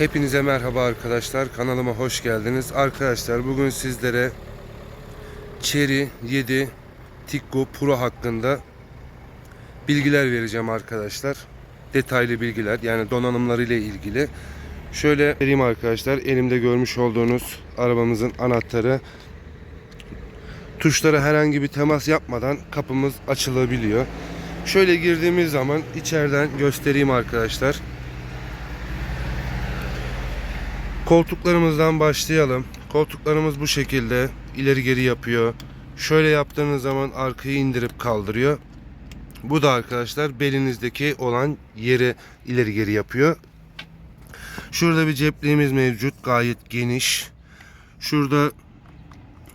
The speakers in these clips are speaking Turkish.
Hepinize merhaba arkadaşlar. Kanalıma hoş geldiniz. Arkadaşlar bugün sizlere Cherry 7 Tikko Pro hakkında bilgiler vereceğim arkadaşlar. Detaylı bilgiler yani donanımları ile ilgili. Şöyle vereyim arkadaşlar. Elimde görmüş olduğunuz arabamızın anahtarı. Tuşlara herhangi bir temas yapmadan kapımız açılabiliyor. Şöyle girdiğimiz zaman içeriden göstereyim arkadaşlar. Koltuklarımızdan başlayalım. Koltuklarımız bu şekilde ileri geri yapıyor. Şöyle yaptığınız zaman arkayı indirip kaldırıyor. Bu da arkadaşlar belinizdeki olan yeri ileri geri yapıyor. Şurada bir cepliğimiz mevcut. Gayet geniş. Şurada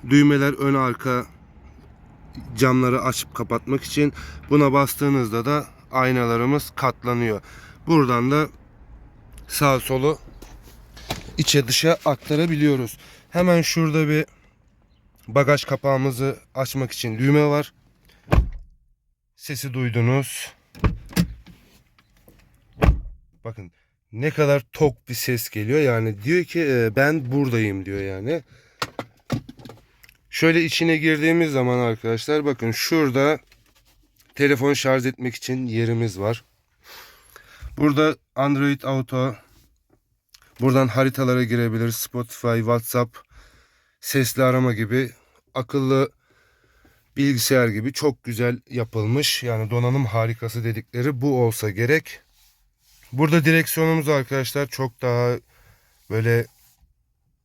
düğmeler ön arka camları açıp kapatmak için. Buna bastığınızda da aynalarımız katlanıyor. Buradan da sağ solu içe dışa aktarabiliyoruz. Hemen şurada bir bagaj kapağımızı açmak için düğme var. Sesi duydunuz. Bakın ne kadar tok bir ses geliyor. Yani diyor ki e, ben buradayım diyor yani. Şöyle içine girdiğimiz zaman arkadaşlar bakın şurada telefon şarj etmek için yerimiz var. Burada Android Auto Buradan haritalara girebilir. Spotify, WhatsApp, sesli arama gibi akıllı bilgisayar gibi çok güzel yapılmış. Yani donanım harikası dedikleri bu olsa gerek. Burada direksiyonumuz arkadaşlar çok daha böyle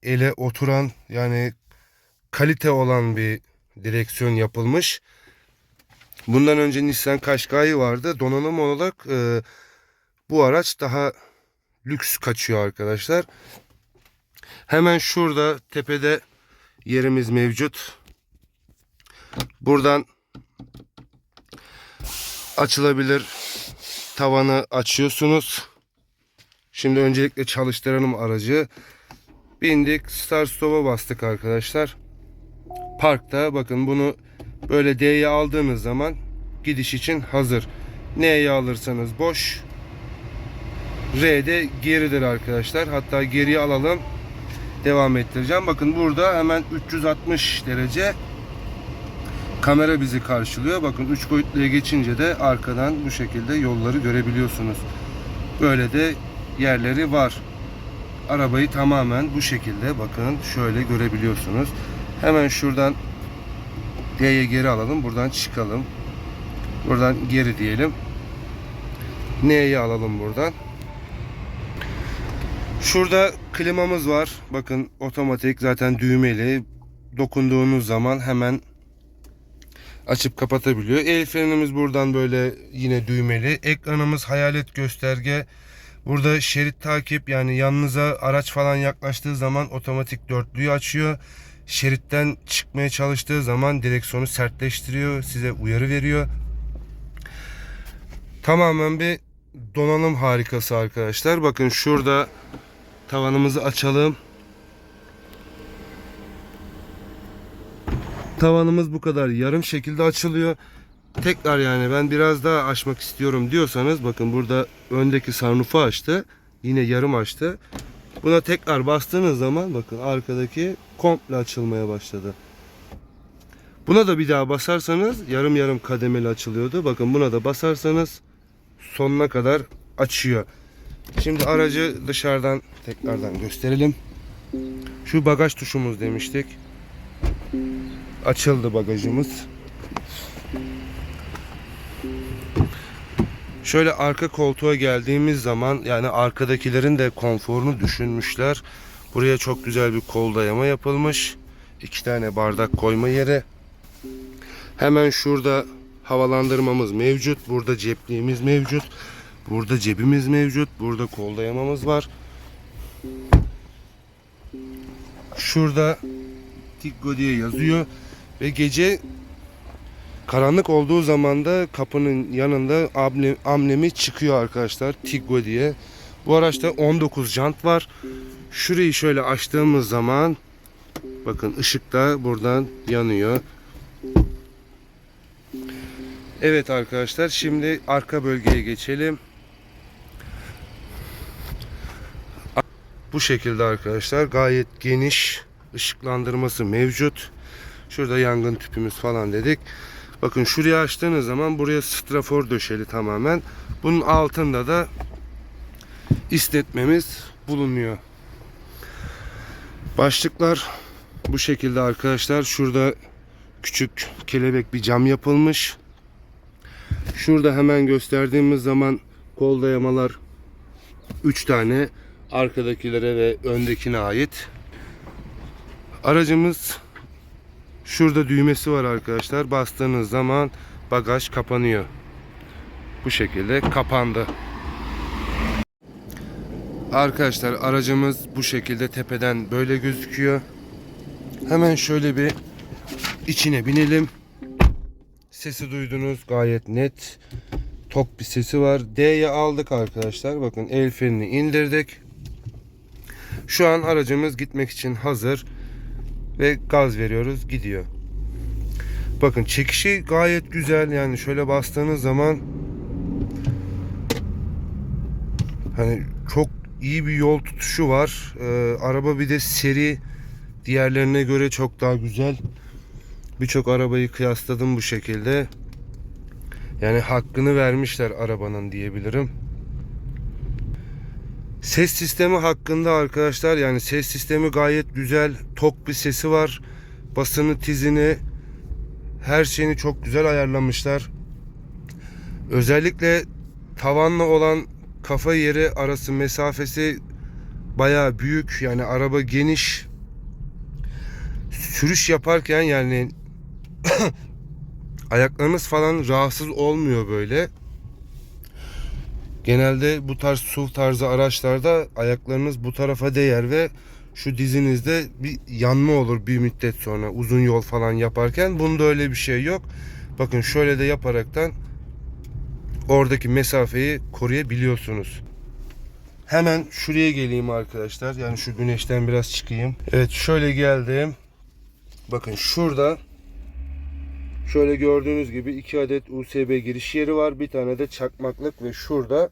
ele oturan yani kalite olan bir direksiyon yapılmış. Bundan önce Nissan Qashqai vardı. Donanım olarak e, bu araç daha lüks kaçıyor arkadaşlar. Hemen şurada tepede yerimiz mevcut. Buradan açılabilir tavanı açıyorsunuz. Şimdi öncelikle çalıştıralım aracı. Bindik start stop'a bastık arkadaşlar. Parkta bakın bunu böyle D'ye aldığınız zaman gidiş için hazır. N'ye alırsanız boş. R'de geridir arkadaşlar. Hatta geriye alalım. Devam ettireceğim. Bakın burada hemen 360 derece kamera bizi karşılıyor. Bakın 3 boyutluya geçince de arkadan bu şekilde yolları görebiliyorsunuz. Böyle de yerleri var. Arabayı tamamen bu şekilde bakın şöyle görebiliyorsunuz. Hemen şuradan D'ye geri alalım. Buradan çıkalım. Buradan geri diyelim. N'ye alalım buradan. Şurada klimamız var. Bakın otomatik zaten düğmeli. Dokunduğunuz zaman hemen açıp kapatabiliyor. El frenimiz buradan böyle yine düğmeli. Ekranımız hayalet gösterge. Burada şerit takip yani yanınıza araç falan yaklaştığı zaman otomatik dörtlüyü açıyor. Şeritten çıkmaya çalıştığı zaman direksiyonu sertleştiriyor. Size uyarı veriyor. Tamamen bir donanım harikası arkadaşlar. Bakın şurada tavanımızı açalım. Tavanımız bu kadar yarım şekilde açılıyor. Tekrar yani ben biraz daha açmak istiyorum diyorsanız bakın burada öndeki sarnufu açtı. Yine yarım açtı. Buna tekrar bastığınız zaman bakın arkadaki komple açılmaya başladı. Buna da bir daha basarsanız yarım yarım kademeli açılıyordu. Bakın buna da basarsanız sonuna kadar açıyor. Şimdi aracı dışarıdan tekrardan gösterelim. Şu bagaj tuşumuz demiştik. Açıldı bagajımız. Şöyle arka koltuğa geldiğimiz zaman yani arkadakilerin de konforunu düşünmüşler. Buraya çok güzel bir kol dayama yapılmış. İki tane bardak koyma yeri. Hemen şurada havalandırmamız mevcut. Burada cepliğimiz mevcut. Burada cebimiz mevcut. Burada kol dayamamız var. Şurada Tiggo diye yazıyor. Ve gece karanlık olduğu zaman da kapının yanında amblem, amblemi çıkıyor arkadaşlar. Tiggo diye. Bu araçta 19 jant var. Şurayı şöyle açtığımız zaman bakın ışık da buradan yanıyor. Evet arkadaşlar şimdi arka bölgeye geçelim. Bu şekilde arkadaşlar gayet geniş ışıklandırması mevcut. Şurada yangın tüpümüz falan dedik. Bakın şurayı açtığınız zaman buraya strafor döşeli tamamen. Bunun altında da istetmemiz bulunuyor. Başlıklar bu şekilde arkadaşlar. Şurada küçük kelebek bir cam yapılmış. Şurada hemen gösterdiğimiz zaman kol dayamalar 3 tane arkadakilere ve öndekine ait. Aracımız şurada düğmesi var arkadaşlar. Bastığınız zaman bagaj kapanıyor. Bu şekilde kapandı. Arkadaşlar aracımız bu şekilde tepeden böyle gözüküyor. Hemen şöyle bir içine binelim. Sesi duydunuz gayet net. Tok bir sesi var. D'ye aldık arkadaşlar. Bakın el frenini indirdik. Şu an aracımız gitmek için hazır. Ve gaz veriyoruz gidiyor. Bakın çekişi gayet güzel. Yani şöyle bastığınız zaman hani çok iyi bir yol tutuşu var. Ee, araba bir de seri diğerlerine göre çok daha güzel. Birçok arabayı kıyasladım bu şekilde. Yani hakkını vermişler arabanın diyebilirim. Ses sistemi hakkında arkadaşlar yani ses sistemi gayet güzel. Tok bir sesi var. Basını, tizini her şeyini çok güzel ayarlamışlar. Özellikle tavanla olan kafa yeri arası mesafesi bayağı büyük. Yani araba geniş. Sürüş yaparken yani ayaklarımız falan rahatsız olmuyor böyle. Genelde bu tarz SUV tarzı araçlarda ayaklarınız bu tarafa değer ve şu dizinizde bir yanma olur bir müddet sonra uzun yol falan yaparken. Bunda öyle bir şey yok. Bakın şöyle de yaparaktan oradaki mesafeyi koruyabiliyorsunuz. Hemen şuraya geleyim arkadaşlar. Yani şu güneşten biraz çıkayım. Evet şöyle geldim. Bakın şurada Şöyle gördüğünüz gibi iki adet USB giriş yeri var. Bir tane de çakmaklık ve şurada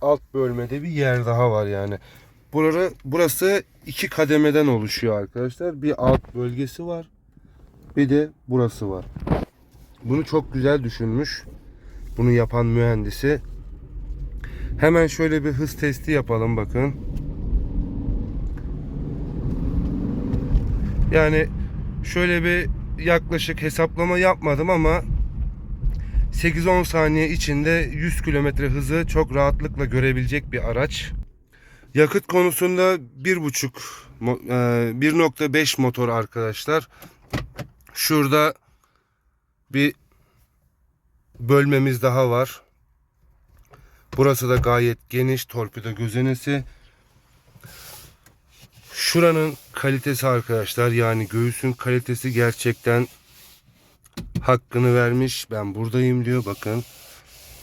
alt bölmede bir yer daha var yani. Burası, burası iki kademeden oluşuyor arkadaşlar. Bir alt bölgesi var. Bir de burası var. Bunu çok güzel düşünmüş. Bunu yapan mühendisi. Hemen şöyle bir hız testi yapalım bakın. Yani şöyle bir yaklaşık hesaplama yapmadım ama 8-10 saniye içinde 100 km hızı çok rahatlıkla görebilecek bir araç. Yakıt konusunda 1.5 mo- e, 1.5 motor arkadaşlar. Şurada bir bölmemiz daha var. Burası da gayet geniş torpido gözenesi. Şuranın kalitesi arkadaşlar yani göğüsün kalitesi gerçekten hakkını vermiş. Ben buradayım diyor bakın.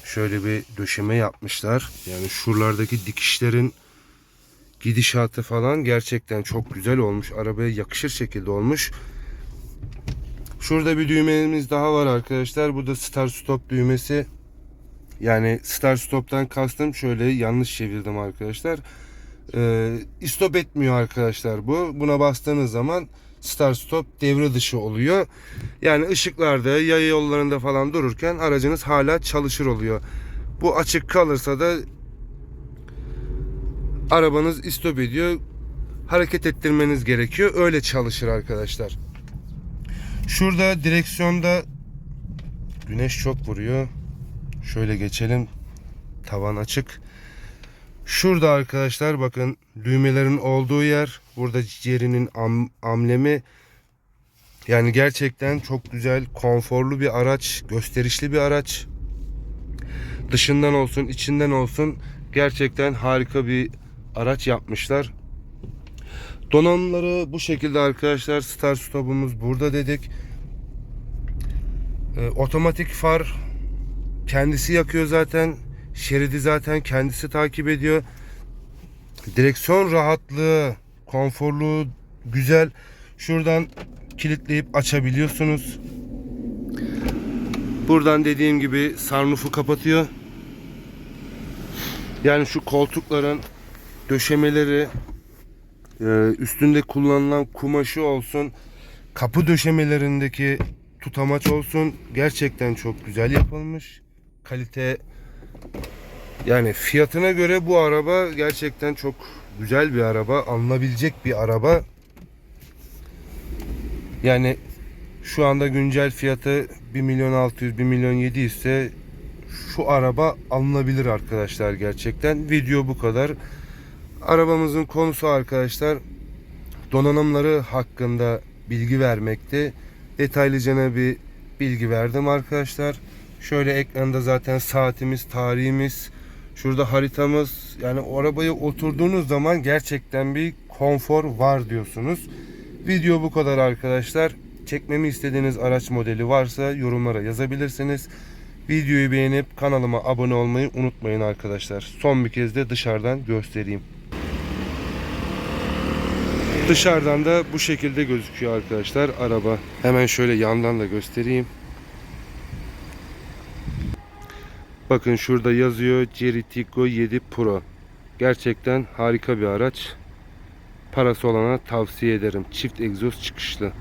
Şöyle bir döşeme yapmışlar. Yani şuralardaki dikişlerin gidişatı falan gerçekten çok güzel olmuş. Arabaya yakışır şekilde olmuş. Şurada bir düğmemiz daha var arkadaşlar. Bu da start stop düğmesi. Yani start stop'tan kastım şöyle yanlış çevirdim arkadaşlar. Ee, istop etmiyor arkadaşlar bu. Buna bastığınız zaman start stop devre dışı oluyor. Yani ışıklarda, yaya yollarında falan dururken aracınız hala çalışır oluyor. Bu açık kalırsa da arabanız istop ediyor. Hareket ettirmeniz gerekiyor. Öyle çalışır arkadaşlar. Şurada direksiyonda güneş çok vuruyor. Şöyle geçelim. Tavan açık. Şurada arkadaşlar bakın düğmelerin olduğu yer. Burada yerinin am, amlemi. Yani gerçekten çok güzel, konforlu bir araç, gösterişli bir araç. Dışından olsun, içinden olsun gerçekten harika bir araç yapmışlar. Donanımları bu şekilde arkadaşlar. Start stop'umuz burada dedik. Ee, otomatik far kendisi yakıyor zaten. Şeridi zaten kendisi takip ediyor. Direksiyon rahatlığı, konforlu, güzel. Şuradan kilitleyip açabiliyorsunuz. Buradan dediğim gibi sarnufu kapatıyor. Yani şu koltukların döşemeleri Ee, üstünde kullanılan kumaşı olsun, kapı döşemelerindeki tutamaç olsun gerçekten çok güzel yapılmış. Kalite yani fiyatına göre bu araba gerçekten çok güzel bir araba, alınabilecek bir araba. Yani şu anda güncel fiyatı 1 milyon 600 1 milyon 700 ise şu araba alınabilir arkadaşlar gerçekten. Video bu kadar. Arabamızın konusu arkadaşlar donanımları hakkında bilgi vermekte. Detaylıcana bir bilgi verdim arkadaşlar. Şöyle ekranda zaten saatimiz, tarihimiz, şurada haritamız. Yani o arabaya oturduğunuz zaman gerçekten bir konfor var diyorsunuz. Video bu kadar arkadaşlar. Çekmemi istediğiniz araç modeli varsa yorumlara yazabilirsiniz. Videoyu beğenip kanalıma abone olmayı unutmayın arkadaşlar. Son bir kez de dışarıdan göstereyim. Dışarıdan da bu şekilde gözüküyor arkadaşlar araba. Hemen şöyle yandan da göstereyim. Bakın şurada yazıyor Jerry Tico 7 Pro. Gerçekten harika bir araç. Parası olana tavsiye ederim. Çift egzoz çıkışlı.